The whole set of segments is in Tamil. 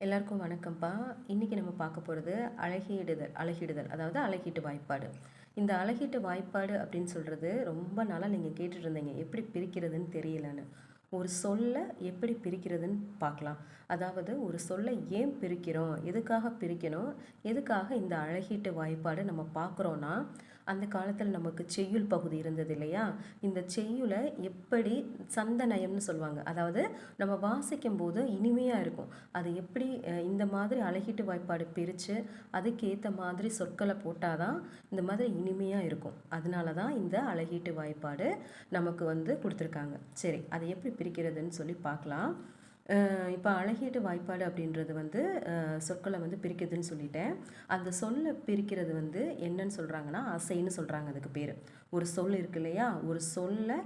எல்லாருக்கும் வணக்கம்ப்பா. இன்றைக்கி நம்ம பார்க்க போகிறது அழகிடுதல் அழகிடுதல் அதாவது அழகீட்டு வாய்ப்பாடு. இந்த அழகீட்டு வாய்ப்பாடு அப்படின்னு சொல்கிறது ரொம்ப நாளாக நீங்கள் கேட்டுட்டு இருந்தீங்க எப்படி பிரிக்கிறதுன்னு தெரியலன்னு. ஒரு சொல்லை எப்படி பிரிக்கிறதுன்னு பார்க்கலாம். அதாவது ஒரு சொல்லை ஏன் பிரிக்கிறோம்? எதுக்காக பிரிக்கணும்? எதுக்காக இந்த அழகீட்டு வாய்ப்பாடு நம்ம பார்க்குறோன்னா அந்த காலத்தில் நமக்கு செய்யுள் பகுதி இருந்தது இல்லையா? இந்த செய்யுளை எப்படி சந்தநயம்னு சொல்லுவாங்க. அதாவது நம்ம வாசிக்கும் போது இனிமையாக இருக்கும். அது எப்படி இந்த மாதிரி அழகீட்டு வாய்ப்பாடு பிரித்து அதுக்கேற்ற மாதிரி சொற்களை போட்டால் தான் இந்த மாதிரி இனிமையாக இருக்கும். அதனால தான் இந்த அழகீட்டு வாய்ப்பாடு நமக்கு வந்து கொடுத்துருக்காங்க. சரி அதை எப்படி பிரிக்கிறதுன்னு சொல்லி பார்க்கலாம். இப்போ அழகீட்டு வாய்ப்பாடு அப்படின்றது வந்து சொற்களை வந்து பிரிக்கிறதுன்னு சொல்லிட்டேன். அந்த சொல்லை பிரிக்கிறது வந்து என்னன்னு சொல்கிறாங்கன்னா அசைன்னு சொல்கிறாங்க அதுக்கு பேர். ஒரு சொல் இருக்கு இல்லையா? ஒரு சொல்லை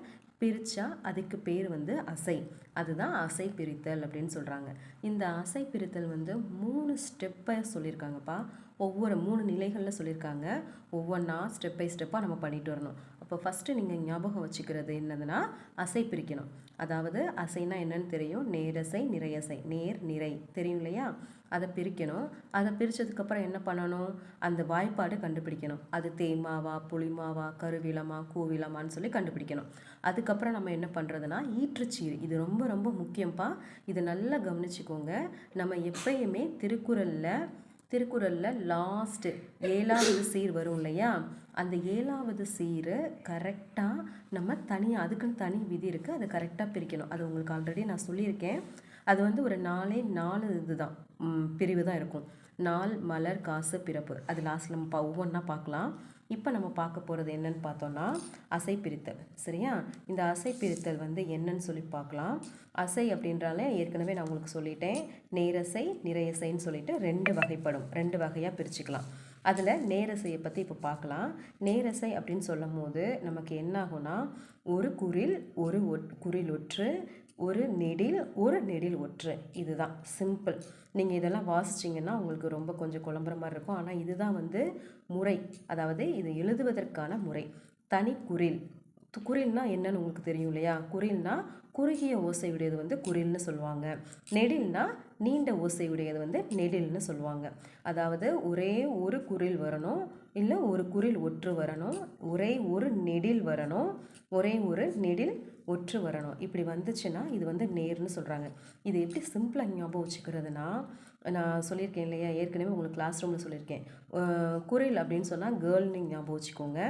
பிரித்தா அதுக்கு பேர் வந்து அசை. அதுதான் அசை பிரித்தல் அப்படின்னு சொல்கிறாங்க இந்த அசை பிரித்தல் வந்து மூணு ஸ்டெப்பை சொல்லியிருக்காங்கப்பா. ஒவ்வொரு மூணு நிலைகளில் சொல்லியிருக்காங்க. ஒவ்வொன்றா ஸ்டெப் பை ஸ்டெப்பாக நம்ம பண்ணிட்டு வரணும். அப்போ ஃபஸ்ட்டு நீங்கள் ஞாபகம் வச்சுக்கிறது என்னதுன்னா அசை பிரிக்கணும். அதாவது அசைனா என்னன்னு தெரியும். நேரசை நிறையசை. நேர் நிறை. தெரியும் இல்லையா? அதை பிரிக்கணும். அதை பிரித்ததுக்கப்புறம் என்ன பண்ணணும்? அந்த வாய்ப்பாடு கண்டுபிடிக்கணும். அது தேய்மாவா புளிமாவா கருவிலமா கூவிலமான்னு சொல்லி கண்டுபிடிக்கணும். அதுக்கப்புறம் நம்ம என்ன பண்ணுறதுனா ஈற்றுச்சீர். இது ரொம்ப ரொம்ப முக்கியம்ப்பா இது நல்லா கவனிச்சுக்கோங்க. நம்ம எப்பயுமே திருக்குறளில் திருக்குறளில் லாஸ்ட்டு ஏழாவது சீர் வரும் இல்லையா? அந்த ஏழாவது சீர் கரெக்டாக நம்ம தனியாக அதுக்குன்னு தனி விதி இருக்குது அதை கரெக்டாக பிரிக்கணும். அது உங்களுக்கு ஆல்ரெடி நான் சொல்லியிருக்கேன். அது வந்து ஒரு நாலே நாலு இதுதான். தான் பிரிவு தான் இருக்கும். நாள் மலர் காசு பிறப்பு. அது லாஸ்ட்டில் நம்ம ஒவ்வொன்றா பார்க்கலாம். இப்போ நம்ம பார்க்க போகிறது என்னன்னு பார்த்தோன்னா அசை பிரித்தல். சரியா? இந்த அசை பிரித்தல் வந்து என்னன்னு சொல்லி பார்க்கலாம். அசை அப்படின்றாலே ஏற்கனவே நான் உங்களுக்கு சொல்லிட்டேன். நேரசை நிறையசைன்னு சொல்லிட்டு ரெண்டு வகைப்படும். ரெண்டு வகையாக பிரிச்சுக்கலாம். அதில் நேரசையை பற்றி இப்போ பார்க்கலாம் நேரசை அப்படின்னு சொல்லும் போது நமக்கு என்ன ஆகும்னா ஒரு குரில் ஒரு ஒட் குரில் ஒற்று ஒரு நெடில் ஒரு நெடில் ஒற்று. இதுதான். சிம்பிள். நீங்கள் இதெல்லாம் வாசிச்சிங்கன்னா உங்களுக்கு ரொம்ப கொஞ்சம் குழம்புற மாதிரி இருக்கும். ஆனால் இதுதான் வந்து முறை. அதாவது இது எழுதுவதற்கான முறை. தனி குரில். து- என்னன்னு உங்களுக்கு தெரியும் இல்லையா? குரில்னால் குறுகிய ஓசையுடையது வந்து குரில்னு சொல்லுவாங்க. நெடில்னால் நீண்ட ஓசையுடையது வந்து நெடில்னு சொல்லுவாங்க. அதாவது ஒரே ஒரு குரில் வரணும் இல்லை ஒரு குரில் ஒற்று வரணும் ஒரே ஒரு நெடில் வரணும் ஒரே ஒரு நெடில் ஒற்று வரணும். இப்படி வந்துச்சுன்னா இது வந்து நேர்னு சொல்கிறாங்க இது எப்படி சிம்பிளாக ஞாபகம் வச்சுக்கிறதுனா நான் சொல்லியிருக்கேன் இல்லையா? ஏற்கனவே உங்களுக்கு கிளாஸ் ரூமில் சொல்லியிருக்கேன். குரில் அப்படின்னு சொன்னால் கேர்ள்னு ஞாபகம் வச்சுக்கோங்க.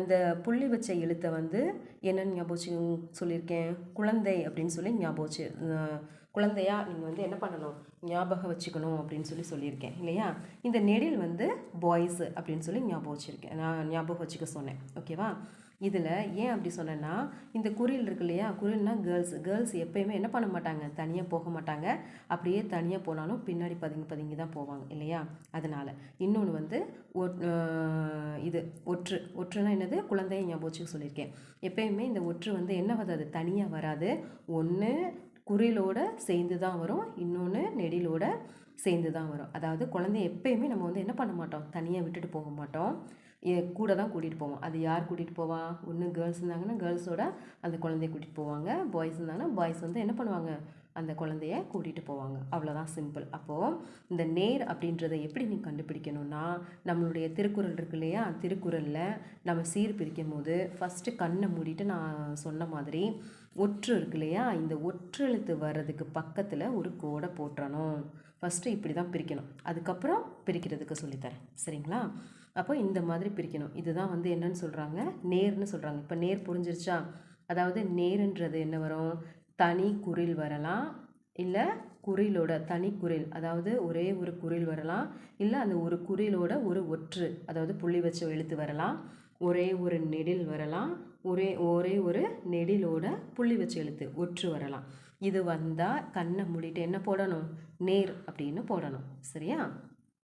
இந்த புள்ளி வச்ச எழுத்தை வந்து என்னென்னு ஞாபகம் வச்சு சொல்லியிருக்கேன்? குழந்தை அப்படின்னு சொல்லி ஞாபகம் வச்சு குழந்தையா நீங்கள் வந்து என்ன பண்ணணும்? ஞாபகம் வச்சுக்கணும் அப்படின்னு சொல்லி சொல்லியிருக்கேன் இல்லையா? இந்த நெடில் வந்து பாய்ஸ் அப்படின்னு சொல்லி ஞாபகம் வச்சுருக்கேன். நான் ஞாபகம் வச்சுக்க சொன்னேன் ஓகேவா இதில் ஏன் அப்படி சொன்னேன்னா இந்த குரில் இருக்கு இல்லையா? குரில்னா கேர்ள்ஸ் கேர்ள்ஸ் எப்பயுமே என்ன பண்ண மாட்டாங்க? தனியாக போக மாட்டாங்க. அப்படியே தனியாக போனாலும் பின்னாடி பதுங்கி பதுங்கி தான் போவாங்க இல்லையா? அதனால் இன்னொன்று வந்து இது ஒற்று. ஒற்றுனா என்னது? குழந்தையை ஞாபகம் வச்சுக்க சொல்லியிருக்கேன். எப்பயுமே இந்த ஒற்று வந்து என்ன வராது? தனியாக வராது. ஒன்று குறிலோட சேர்ந்து தான் வரும். இன்னொன்று நெடிலோட சேர்ந்து தான் வரும். அதாவது குழந்தைய எப்பயுமே நம்ம வந்து என்ன பண்ண மாட்டோம்? தனியாக விட்டுட்டு போக மாட்டோம். எ- கூட தான் கூட்டிகிட்டு போவோம். அது யார் கூட்டிகிட்டு போவா? ஒன்று கேர்ள்ஸ் இருந்தாங்கன்னா கேர்ள்ஸோட அந்த குழந்தைய கூட்டிகிட்டு போவாங்க. பாய்ஸ் இருந்தாங்கன்னா பாய்ஸ் வந்து என்ன பண்ணுவாங்க? அந்த குழந்தைய கூட்டிகிட்டு போவாங்க. அவ்வளோதான் சிம்பிள் அப்போது இந்த நேர் அப்படின்றத எப்படி நீ கண்டுபிடிக்கணும்னா நம்மளுடைய திருக்குறள் இருக்கு இல்லையா? திருக்குறளில் நம்ம சீர் பிரிக்கும் போது ஃபஸ்ட்டு கண்ணை மூடிட்டு நான் சொன்ன மாதிரி ஒற்று இருக்கு இல்லையா? இந்த ஒற்றெழுத்து வர்றதுக்கு பக்கத்தில் ஒரு கோடை போட்டுறணும் ஃபஸ்ட்டு இப்படி தான் பிரிக்கணும். அதுக்கப்புறம் பிரிக்கிறதுக்கு சொல்லித்தரேன். சரிங்களா? அப்போ இந்த மாதிரி பிரிக்கணும். இதுதான் வந்து என்னன்னு சொல்கிறாங்க நேர்னு சொல்கிறாங்க இப்போ நேர் புரிஞ்சிருச்சா? அதாவது நேருன்றது என்ன வரும்? தனி குரில் வரலாம் இல்லை குறிலோட தனி குரில் அதாவது ஒரே ஒரு குரில் வரலாம் இல்லை அந்த ஒரு குறிலோட ஒரு ஒற்று அதாவது புள்ளி வச்ச எழுத்து வரலாம் ஒரே ஒரு நெடில் வரலாம் ஒரே ஒரே ஒரு நெடிலோட புள்ளி வச்ச எழுத்து ஒற்று வரலாம். இது வந்தால் கண்ணை மூடிட்டு என்ன போடணும்? நேர் அப்படின்னு போடணும். சரியா?